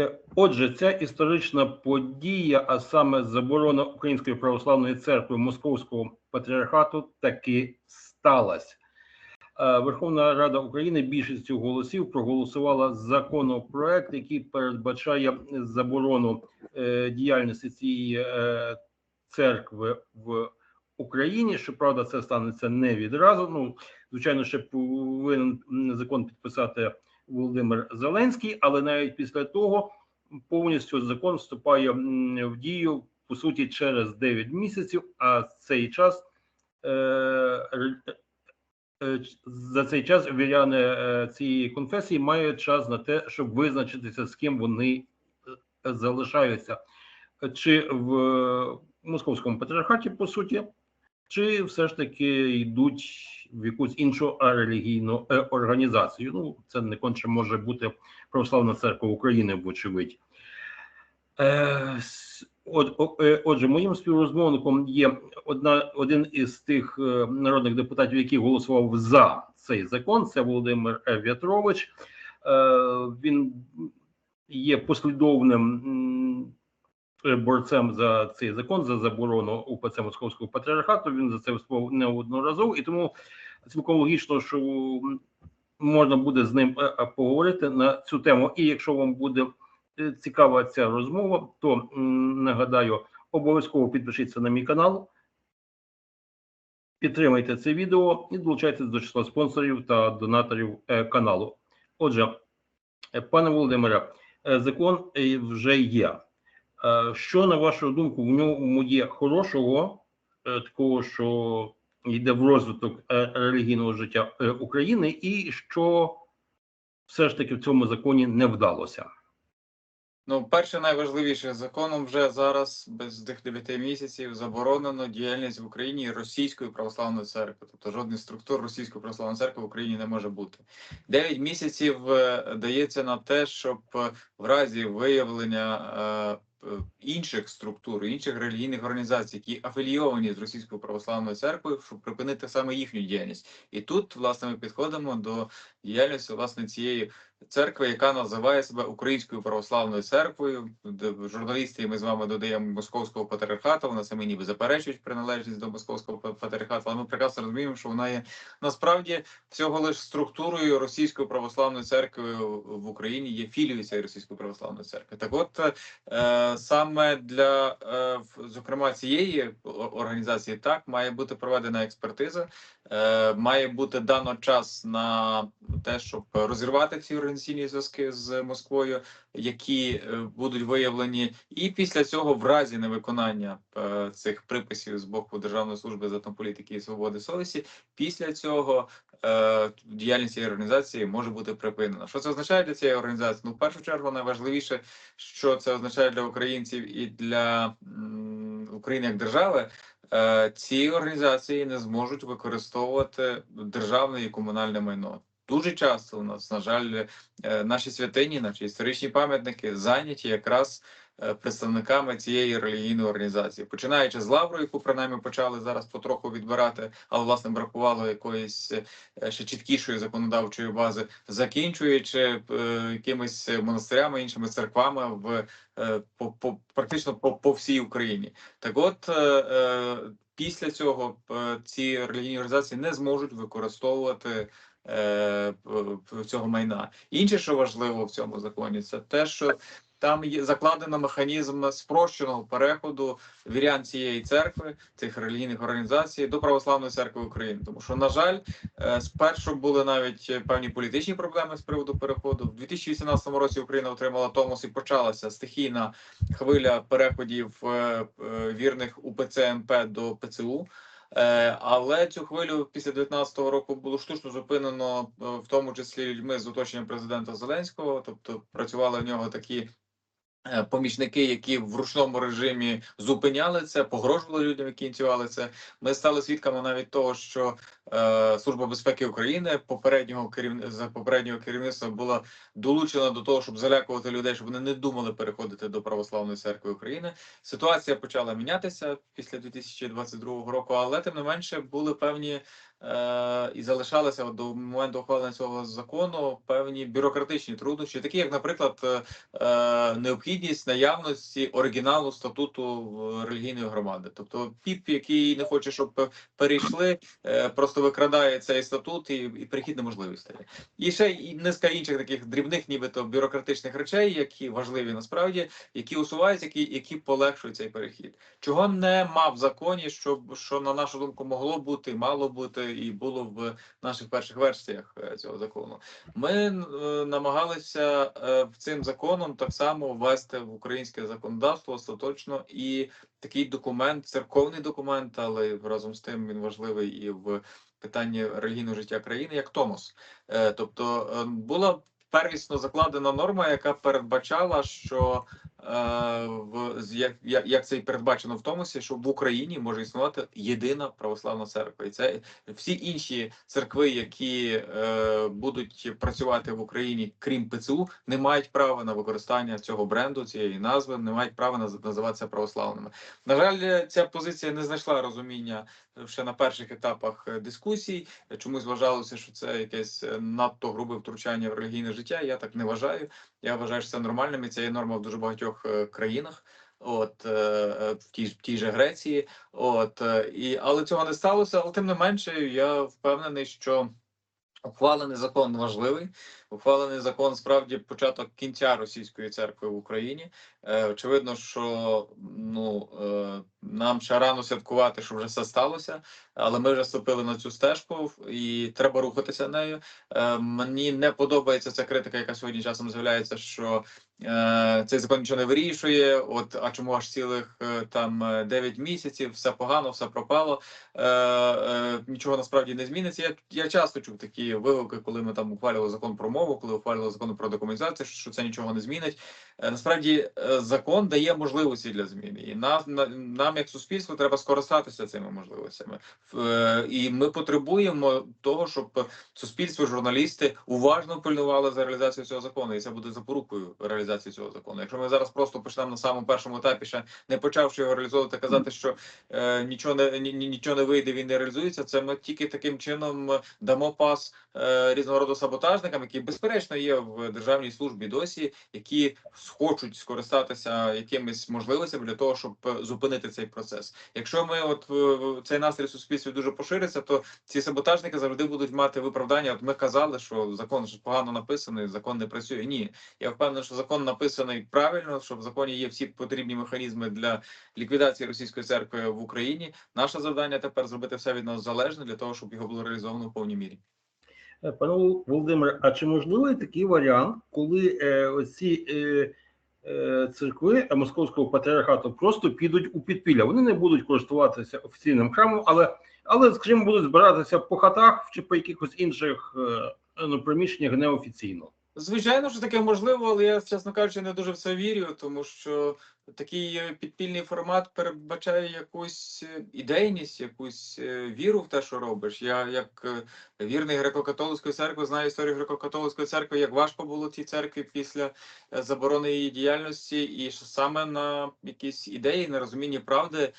Е, Отже, ця історична подія, а саме заборона Української православної церкви Московського патріархату, таки сталася. Е, Верховна Рада України більшістю голосів проголосувала законопроект, який передбачає заборону е, діяльності цієї церкви в Україні. Щоправда, це станеться не відразу. Ну, звичайно, ще повинен закон підписати Володимир Зеленський, але навіть після того повністю закон вступає в дію по суті через 9 місяців. А цей час е, е, за цей час віряни е, цієї конфесії мають час на те, щоб визначитися, з ким вони е, залишаються, чи в е, московському патріархаті, по суті, чи все ж таки йдуть в якусь іншу релігійну е, організацію. Ну, це не конче може бути Православна церква України, вочевидь. Е, От, е, отже, моїм співрозмовником є одна, один із тих народних депутатів, який голосував за цей закон. Це Володимир. В'ятрович. Він є послідовним борцем за цей закон, за заборону УПЦ Московського патріархату. Він за це виступав неодноразово, і тому цілком логічно, що можна буде з ним е, е, поговорити на цю тему. І якщо вам буде е, цікава ця розмова, то нагадаю, обов'язково підпишіться на мій канал. Підтримайте це відео і долучайтесь до числа спонсорів та донаторів е, каналу. Отже, е, пане Володимире, е, закон е, вже є. Е, Що, на вашу думку, в ньому є хорошого, е, такого, що йде в розвиток е, релігійного життя України, і що все ж таки в цьому законі не вдалося? Ну, перше, найважливіше законом вже зараз без тих 9 місяців заборонено діяльність в Україні Російської православної церкви. Тобто жодних структур Російської православної церкви в Україні не може бути. 9 місяців дається на те, щоб в разі виявлення інших структур, інших релігійних організацій, які афілійовані з Російською православною церквою, щоб припинити саме їхню діяльність. І тут, власне, ми підходимо до діяльності власне цієї церкви, яка називає себе Українською православною церквою. Журналісти, ми з вами додаємо московського патріархату. Вони самі ніби заперечують приналежність до московського патріархату, але ми прекрасно розуміємо, що вона є насправді всього лиш структурою Російської православної церкви в Україні є філією цієї Російської православної церкви. Так, от е, саме для е, зокрема цієї організації так має бути проведена експертиза, е, має бути дано час на те, щоб розірвати ці організаційні зв'язки з Москвою, які е, будуть виявлені, і після цього, в разі невиконання е, цих приписів з боку Державної служби з політики і свободи совісті, після цього е, діяльність цієї організації може бути припинена. Що це означає для цієї організації? Ну, в першу чергу, найважливіше, що це означає для українців і для України як держави. Ці організації не зможуть використовувати державне і комунальне майно. Дуже часто у нас, на жаль, е, наші святині, наші історичні пам'ятники зайняті якраз е, представниками цієї релігійної організації, починаючи з лавру, яку принаймні почали зараз потроху відбирати, але власне бракувало якоїсь е, ще чіткішої законодавчої бази, закінчуючи е, якимись монастирями, іншими церквами в е, по, по практично по, по всій Україні. Так, от е, після цього ці релігійні організації не зможуть використовувати цього майна. Інше, що важливо в цьому законі, це те, що там є закладено механізм спрощеного переходу вірян цієї церкви, цих релігійних організацій до православної церкви України. Тому що, на жаль, е, спершу були навіть певні політичні проблеми з приводу переходу. В 2018 році Україна отримала Томос і почалася стихійна хвиля переходів е, е, вірних УПЦ МП до ПЦУ. Е, Але цю хвилю після 19-го року було штучно зупинено, е, в тому числі людьми з оточення президента Зеленського. Тобто працювали в нього такі помічники, які в ручному режимі зупиняли це, погрожували людям, які ініціювали це. Ми стали свідками навіть того, що е, Служба безпеки України попереднього керівни... за попереднього керівництва була долучена до того, щоб залякувати людей, щоб вони не думали переходити до православної церкви України. Ситуація почала мінятися після 2022 року, але тим не менше були певні е, і залишалися до моменту ухвалення цього закону певні бюрократичні труднощі, такі як, наприклад, е, е, необхідність наявності оригіналу статуту релігійної громади. Тобто ПІП, який не хоче, щоб перейшли, е, просто викрадає цей статут і, і перехід неможливий. І ще і низка інших таких дрібних, нібито бюрократичних речей, які важливі насправді, які усуваються, які, які полегшують цей перехід. Чого нема в законі, щоб що на нашу думку могло бути, мало бути і було в наших перших версіях е, цього закону. Ми е, намагалися е, цим законом так само ввести в українське законодавство остаточно і такий документ, церковний документ, але разом з тим він важливий і в питанні релігійного життя країни, як Томос. Тобто була первісно закладена норма, яка передбачала, що в з- як, як, це і передбачено в Томосі, що в Україні може існувати єдина православна церква, і це всі інші церкви, які е, будуть працювати в Україні, крім ПЦУ, не мають права на використання цього бренду, цієї назви, не мають права наз- називатися православними. На жаль, ця позиція не знайшла розуміння ще на перших етапах е, дискусій. Чомусь вважалося, що це якесь е, надто грубе втручання в релігійне життя. Я так не вважаю. Я вважаю, що це нормальним, і це є норма в дуже багатьох е, країнах. От в тій в тій же Греції, от і але цього не сталося. Але тим не менше, я впевнений, що ухвалений закон важливий. Ухвалений закон справді початок кінця російської церкви в Україні. Е, очевидно, що ну е, нам ще рано святкувати, що вже все сталося, але ми вже ступили на цю стежку і треба рухатися нею. Е, мені не подобається ця критика, яка сьогодні часом з'являється, що цей закон нічого не вирішує. От а чому аж цілих е, там е, 9 місяців, все погано, все пропало. Е, е, нічого насправді не зміниться. Я, я часто чув такі вигуки, коли ми там ухвалювали закон про мову, коли ухвалювали закон про документацію, що це нічого не змінить. Е, Насправді е, закон дає можливості для зміни, і нам, на- нам як суспільство, треба скористатися цими можливостями. Е, І ми потребуємо того, щоб суспільство, журналісти уважно пильнували за реалізацією цього закону, і це буде запорукою реалізації цього закону. Якщо ми зараз просто почнемо на самому першому етапі, ще не почавши його реалізовувати, казати, що е, нічого не ні, ні- нічого не вийде, він не реалізується. Це ми тільки таким чином дамо пас е, різного роду саботажникам, які безперечно є в державній службі досі, які хочуть скористатися якимись можливостями для того, щоб зупинити цей процес. Якщо ми от е, цей настрій суспільстві дуже пошириться, то ці саботажники завжди будуть мати виправдання. От ми казали, що закон ж погано написаний, закон не працює. Ні, я впевнений, що закон написаний правильно, що в законі є всі потрібні механізми для ліквідації російської церкви в Україні. Наше завдання тепер зробити все від нас залежне для того, щоб його було реалізовано в повній мірі. Е, Пане Володимире, а чи можливий такий варіант, коли е, оці е, е, церкви Московського патріархату просто підуть у підпілля? Вони не будуть користуватися офіційним храмом, але, але скажімо, будуть збиратися по хатах чи по якихось інших е, ну, приміщеннях неофіційно. Звичайно, що таке можливо, але я, чесно кажучи, не дуже в це вірю, тому що такий е, підпільний формат передбачає якусь е, ідейність, якусь е, віру в те, що робиш. Я, як вірний греко-католицької церкви, знаю історію греко-католицької церкви, як важко було цій церкві після заборони її діяльності, і що саме на якісь ідеї, на розумінні правди,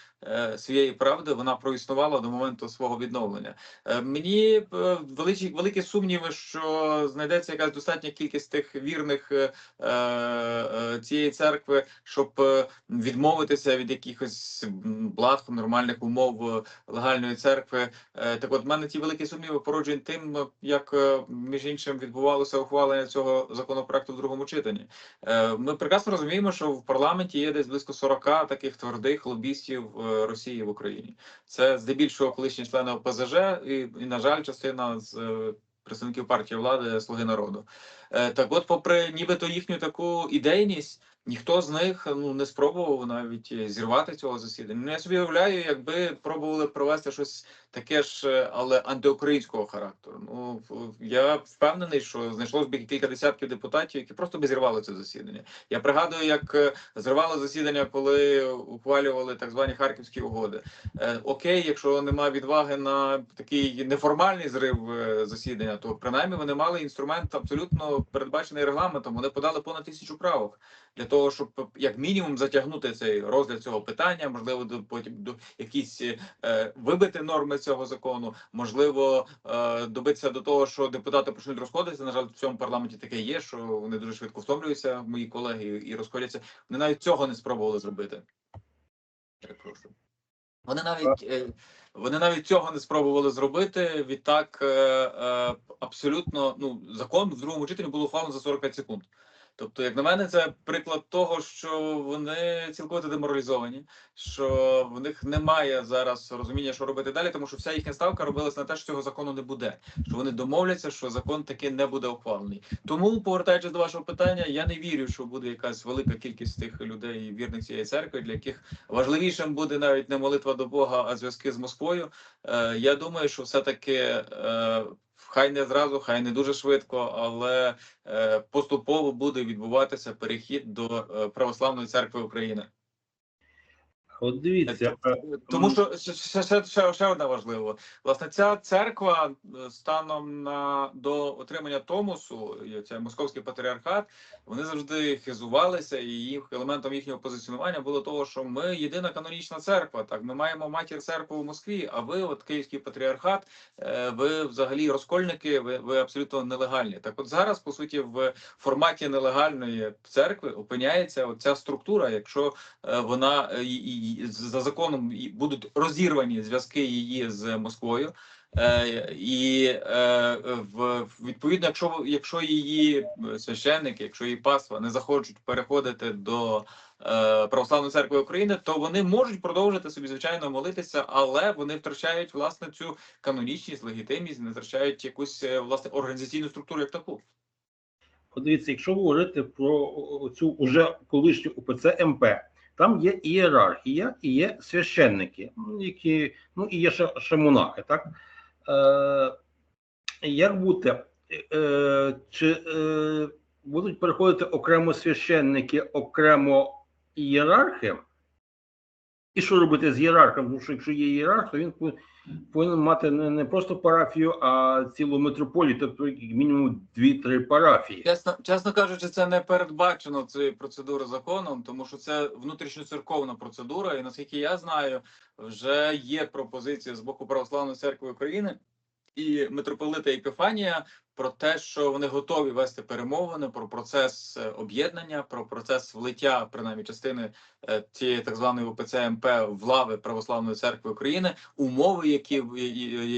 своєї правди, вона проіснувала до моменту свого відновлення. Мені великі, великі сумніви, що знайдеться якась достатня кількість тих вірних цієї церкви, щоб відмовитися від якихось благ, нормальних умов е, легальної церкви. Е, Так от, в мене ті великі сумніви породжені тим, е, як між іншим відбувалося ухвалення цього законопроекту в другому читанні. Ми прекрасно розуміємо, що в парламенті є десь близько 40 таких твердих лобістів Росії в Україні. Це здебільшого колишні члени ОПЗЖ і, і на жаль, частина з представників партії влади Слуги народу. Так, от, попри нібито їхню таку ідейність. Ніхто з них ну не спробував навіть е, зірвати цього засідання. Ну я собі уявляю, якби пробували провести щось таке ж, е, але антиукраїнського характеру. Ну я впевнений, що знайшлось би кілька десятків депутатів, які просто би зірвали це засідання. Я пригадую, як е, зривали засідання, коли ухвалювали так звані харківські угоди. Е, окей, якщо немає відваги на такий неформальний зрив засідання, то принаймні вони мали інструмент абсолютно передбачений регламентом. Вони подали понад тисячу правок для того, щоб як мінімум затягнути цей розгляд цього питання, можливо, до потім до якісь е, вибити норми цього закону, можливо, е, добитися до того, що депутати почнуть розходитися. На жаль, в цьому парламенті таке є, що вони дуже швидко втомлюються, мої колеги, і розходяться. Вони навіть цього не спробували зробити. Вони навіть е, вони навіть цього не спробували зробити. Відтак, е, абсолютно ну закон в другому читанні було ухвалено за 45 секунд. Тобто, як на мене, це приклад того, що вони цілковито деморалізовані, що в них немає зараз розуміння, що робити далі, тому що вся їхня ставка робилася на те, що цього закону не буде. Що вони домовляться, що закон таки не буде ухвалений. Тому, повертаючись до вашого питання, я не вірю, що буде якась велика кількість тих людей, вірних цієї церкви, для яких важливішим буде навіть не молитва до Бога, а зв'язки з Москвою. Е, я думаю, що все таки. Е, Хай не зразу, хай не дуже швидко, але е, поступово буде відбуватися перехід до е, православної церкви України. От дивіться, е, Тому що ще, ще, ще, ще, одне важливо. Власне, ця церква е, станом на до отримання Томосу, і цей московський патріархат, вони завжди хизувалися, і їх елементом їхнього позиціонування було того, що ми єдина канонічна церква. Так, ми маємо матір церкву у Москві. А ви, от Київський патріархат, е, ви взагалі розкольники, ви, ви абсолютно нелегальні. Так, от зараз, по суті, в форматі нелегальної церкви опиняється оця структура, якщо е, вона е, і за законом будуть розірвані зв'язки її з Москвою. Е, і е, відповідно, якщо якщо її е, священники, якщо її паства не захочуть переходити до е, православної церкви України, то вони можуть продовжити собі звичайно молитися, але вони втрачають власне цю канонічність, легітимність, не втрачають якусь е, власне організаційну структуру як таку. подивіться, якщо говорити про цю уже колишню УПЦ МП, там є ієрархія і є священники, які ну і є ще монахи, так? Е, як бути, е, чи е, будуть переходити окремо священники, окремо ієрархи? І що робити з ієрархом? Тому що якщо є ієрарх, то він пов- повинен мати не, не просто парафію, а цілу митрополію, тобто як мінімум 2-3 парафії. Чесно, чесно кажучи, це не передбачено цією процедурою законом, тому що це внутрішньоцерковна процедура, і наскільки я знаю, вже є пропозиція з боку Православної церкви України і митрополита Епіфанія про те, що вони готові вести перемовини про процес е, об'єднання, про процес влиття принаймні частини е, цієї так званої УПЦ МП в лави Православної церкви України, умови, які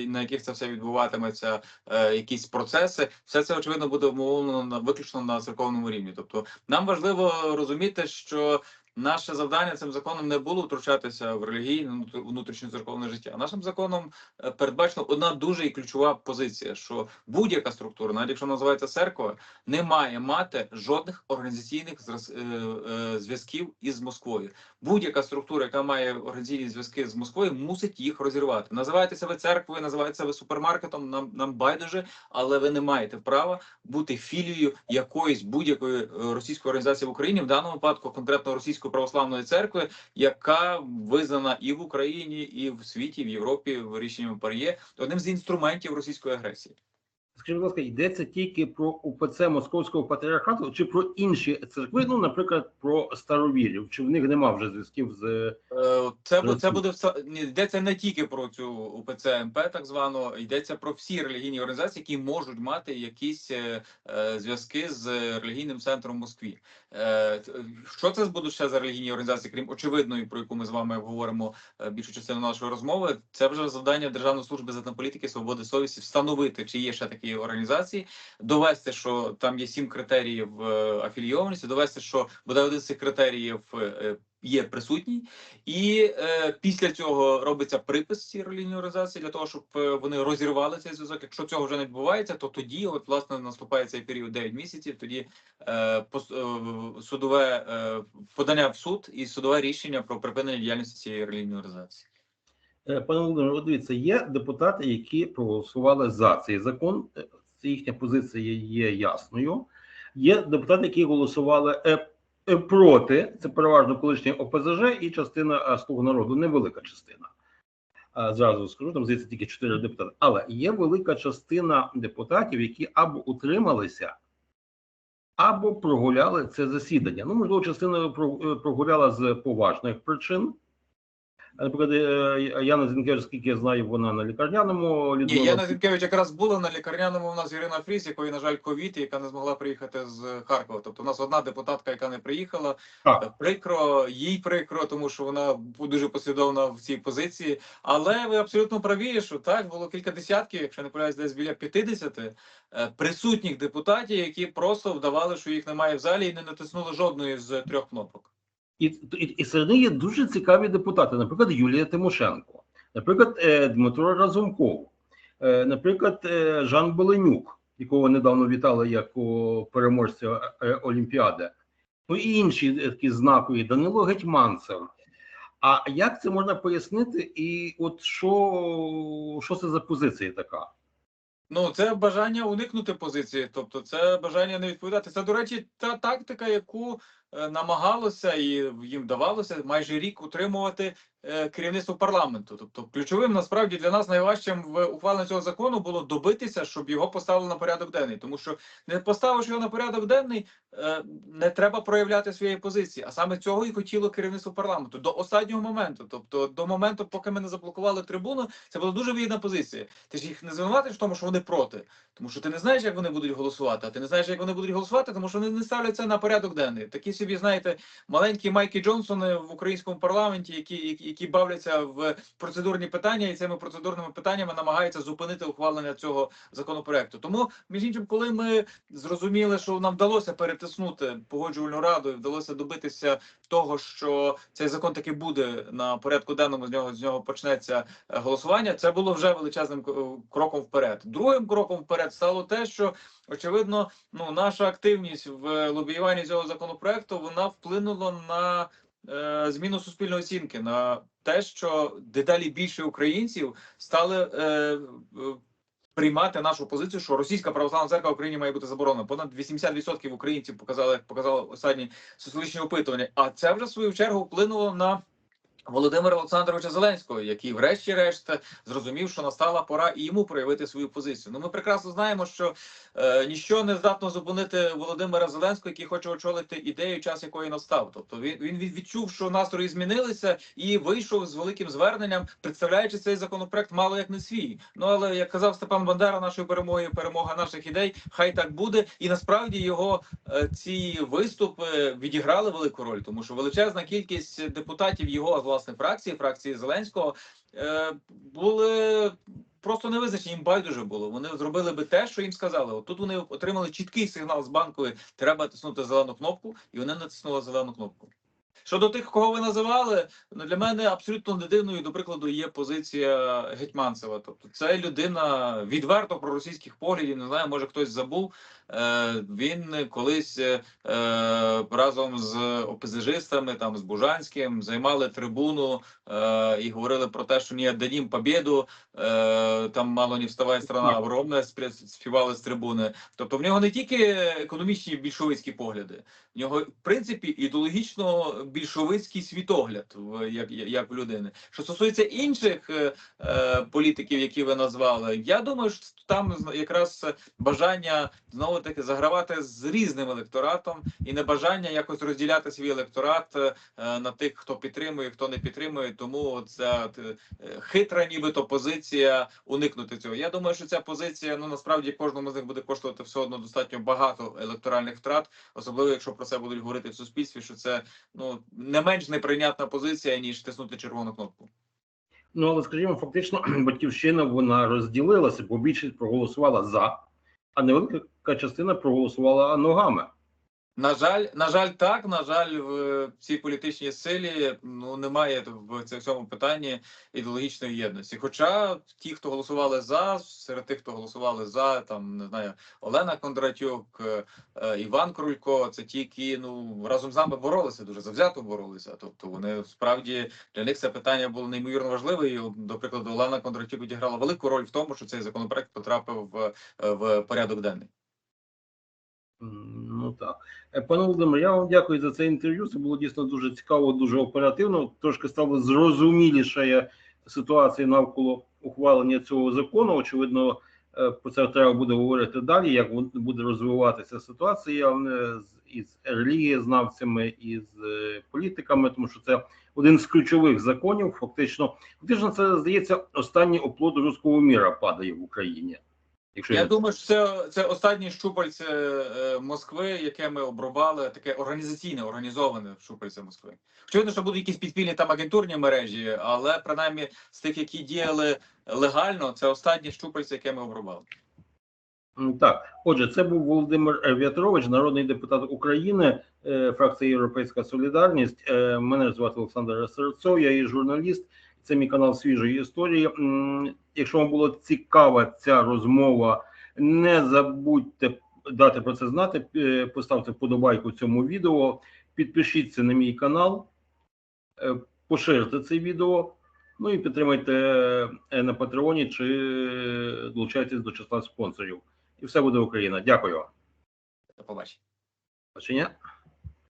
на яких це все відбуватиметься, е, якісь процеси, все це очевидно буде умовлено на виключно на церковному рівні. Тобто, нам важливо розуміти, що наше завдання цим законом не було втручатися в релігійне внутр- внутрішньоцерковне життя. Нашим законом е, передбачена одна дуже і ключова позиція: що будь-яка структура, навіть якщо називається церква, не має мати жодних організаційних е, е, зв'язків із Москвою. Будь-яка структура, яка має організаційні зв'язки з Москвою, мусить їх розірвати. Називайте себе церквою, називайте себе супермаркетом. Нам нам байдуже, але ви не маєте права бути філією якоїсь будь-якої російської організації в Україні, в даному випадку конкретно російської православної церкви, яка визнана і в Україні, і в світі, в Європі в рішенням Пар'є одним з інструментів російської агресії. Скажіть, будь ласка, йдеться тільки про УПЦ Московського патріархату чи про інші церкви, ну, наприклад, про старовірів, чи в них нема вже зв'язків з Е, Це це буде йдеться не тільки про цю УПЦ МП, так звано йдеться про всі релігійні організації, які можуть мати якісь е, е, зв'язки з релігійним центром в Москві. Е, що це будуть ще за релігійні організації, крім очевидної, про яку ми з вами говоримо е, більшу частину нашої розмови? Це вже завдання Державної служби політики, свободи совісті встановити, чи є ще такі організації, довести, що там є сім критеріїв е, афілійованості, довести, що буде один з цих критеріїв. е, Є присутній, і е, після цього робиться припис цій релігійній організації для того, щоб е, вони розірвали цей зв'язок. Якщо цього вже не відбувається, то тоді, от власне, наступає цей період 9 місяців. Тоді е, пос, е, судове е, подання в суд і судове рішення про припинення діяльності цієї релігійної організації. Е, Пане Володимире, дивіться, є депутати, які проголосували за цей закон. Е, Це їхня позиція є ясною. Є депутати, які голосували е, проти. Це переважно колишні ОПЗЖ і частина Слуг народу, невелика частина. Зразу скажу, там здається тільки чотири депутати. Але є велика частина депутатів, які або утрималися, або прогуляли це засідання. Ну, можливо, частина про- прогуляла з поважних причин. Наприклад, е, Яна Зінкевич, скільки я знаю, вона на лікарняному Ні, Яна Зінкевич якраз була на лікарняному. У нас Ірина Фріс, якої, на жаль, ковід, яка не змогла приїхати з Харкова. Тобто, у нас одна депутатка, яка не приїхала. Так. Прикро, їй прикро, тому що вона дуже послідовна в цій позиції. Але ви абсолютно праві, що так було кілька десятків, якщо не помиляюсь, десь біля 50 е, присутніх депутатів, які просто вдавали, що їх немає в залі, і не натиснули жодної з трьох кнопок. І, і, і серед них є дуже цікаві депутати, наприклад, Юлія Тимошенко, наприклад, е, Дмитро Разумков, е, наприклад, е, Жан Беленюк, якого недавно вітали як переможця Олімпіади. Ну і інші такі знакові Данило Гетьманцев. А як це можна пояснити? І от що, що це за позиція така? Ну, це бажання уникнути позиції, тобто це бажання не відповідати. Це, до речі, та тактика, яку намагалося і їм вдавалося майже рік утримувати е, керівництво парламенту. Тобто, ключовим насправді для нас найважчим в ухваленні цього закону було добитися, щоб його поставили на порядок денний. Тому що не поставивши його на порядок денний, е, не треба проявляти своєї позиції. А саме цього і хотіло керівництво парламенту до останнього моменту. Тобто, до моменту, поки ми не заблокували трибуну, це була дуже вигідна позиція. Ти ж їх не звинуватиш в тому, що вони проти, тому що ти не знаєш, як вони будуть голосувати. А ти не знаєш, як вони будуть голосувати, тому що вони не ставлять це на порядок денний. Такі собі, знаєте, маленькі Майки Джонсони в українському парламенті, які, які, бавляться в процедурні питання, і цими процедурними питаннями намагаються зупинити ухвалення цього законопроекту. Тому, між іншим, коли ми зрозуміли, що нам вдалося перетиснути погоджувальну раду і вдалося добитися того, що цей закон таки буде на порядку денному. З нього з нього почнеться е, голосування. Це було вже величезним кроком вперед. Другим кроком вперед стало те, що очевидно, ну наша активність в лобіюванні цього законопроекту вона вплинула на е, зміну суспільної оцінки на те, що дедалі більше українців стали. Е, е, Приймати нашу позицію, що російська православна церква в Україні має бути заборонена. Понад 80% українців показали, показали останні соціологічні опитування. А це вже в свою чергу вплинуло на Володимира Олександровича Зеленського, який, врешті-решт, зрозумів, що настала пора і йому проявити свою позицію. Ну, ми прекрасно знаємо, що е, ніщо не здатно зупинити Володимира Зеленського, який хоче очолити ідею, час якої настав. Тобто він він відчув, що настрої змінилися, і вийшов з великим зверненням, представляючи цей законопроект мало як не свій. Ну але як казав Степан Бандера, нашою перемогою, перемога наших ідей, хай так буде. І насправді його е, ці виступи відіграли велику роль, тому що величезна кількість депутатів його власне фракції, фракції Зеленського, е, були просто не визначені. Їм байдуже було. Вони зробили би те, що їм сказали. От тут вони отримали чіткий сигнал з банкової, треба тиснути зелену кнопку, і вони натиснули зелену кнопку. Щодо тих, кого ви називали, ну для мене абсолютно не дивною, до прикладу, є позиція Гетьманцева. Тобто, це людина відверто проросійських поглядів. Не знаю, може хтось забув. Е, він колись е, разом з опозижистами, там з Бужанським, займали трибуну е, і говорили про те, що не дадім побіду. Е, там мало не вставає страна спре- співали з трибуни. Тобто, в нього не тільки економічні більшовицькі погляди, в нього в принципі ідеологічно більшовицький світогляд, як, як в людини. Що стосується інших е, е, політиків, які ви назвали, я думаю, що там якраз бажання знову таки загравати з різним електоратом і небажання якось розділяти свій електорат е, на тих, хто підтримує, хто не підтримує. Тому ця е, хитра, нібито позиція уникнути цього. Я думаю, що ця позиція ну насправді кожному з них буде коштувати все одно достатньо багато електоральних втрат, особливо якщо про це будуть говорити в суспільстві. Що це ну не менш неприйнятна позиція ніж тиснути червону кнопку. Ну, але скажімо, фактично, батьківщина вона розділилася, бо більшість проголосувала за, а невелика частина проголосувала ногами. На жаль, на жаль, так. На жаль, в цій політичній силі ну немає в цьому питанні ідеологічної єдності. Хоча ті, хто голосували за, серед тих, хто голосували за, там не знаю, Олена Кондратюк, е, е, Іван Крулько, це ті, які ну разом з нами боролися, дуже завзято боролися. Тобто вони справді для них це питання було неймовірно важливе. І, до прикладу, Олена Кондратюк відіграла велику роль в тому, що цей законопроект потрапив в, в порядок денний. Так. Е, Пане Володимир, я вам дякую за це інтерв'ю. Це було дійсно дуже цікаво, дуже оперативно. Трошки стало зрозуміліша ситуація навколо ухвалення цього закону. Очевидно, Е, Про це треба буде говорити далі, як буде розвиватися ситуація е, із релігієзнавцями, із політиками, тому що це один з ключових законів. Фактично, фактично, це здається, останній оплот руського міра падає в Україні. Якщо Я думаю, що це, це останнє щупальце е, Москви, яке ми обрубали, таке організаційне, організоване щупальце Москви. Очевидно, що будуть якісь підпільні там агентурні мережі, але принаймні з тих, які діяли легально, це останнє щупальце, яке ми обрубали. Так, отже, це був Володимир В'ятрович, народний депутат України, е, фракція Європейська Солідарність. Е, Мене звати Олександр Серцов, я є журналіст. Це мій канал свіжої історії. Якщо вам була цікава ця розмова, не забудьте дати про це знати. е, Поставте вподобайку цьому відео, підпишіться на мій канал, е, поширте це відео. Ну і підтримайте е, на Патреоні чи долучайтесь до числа спонсорів і все буде Україна. Дякую. До побачення. Бачення.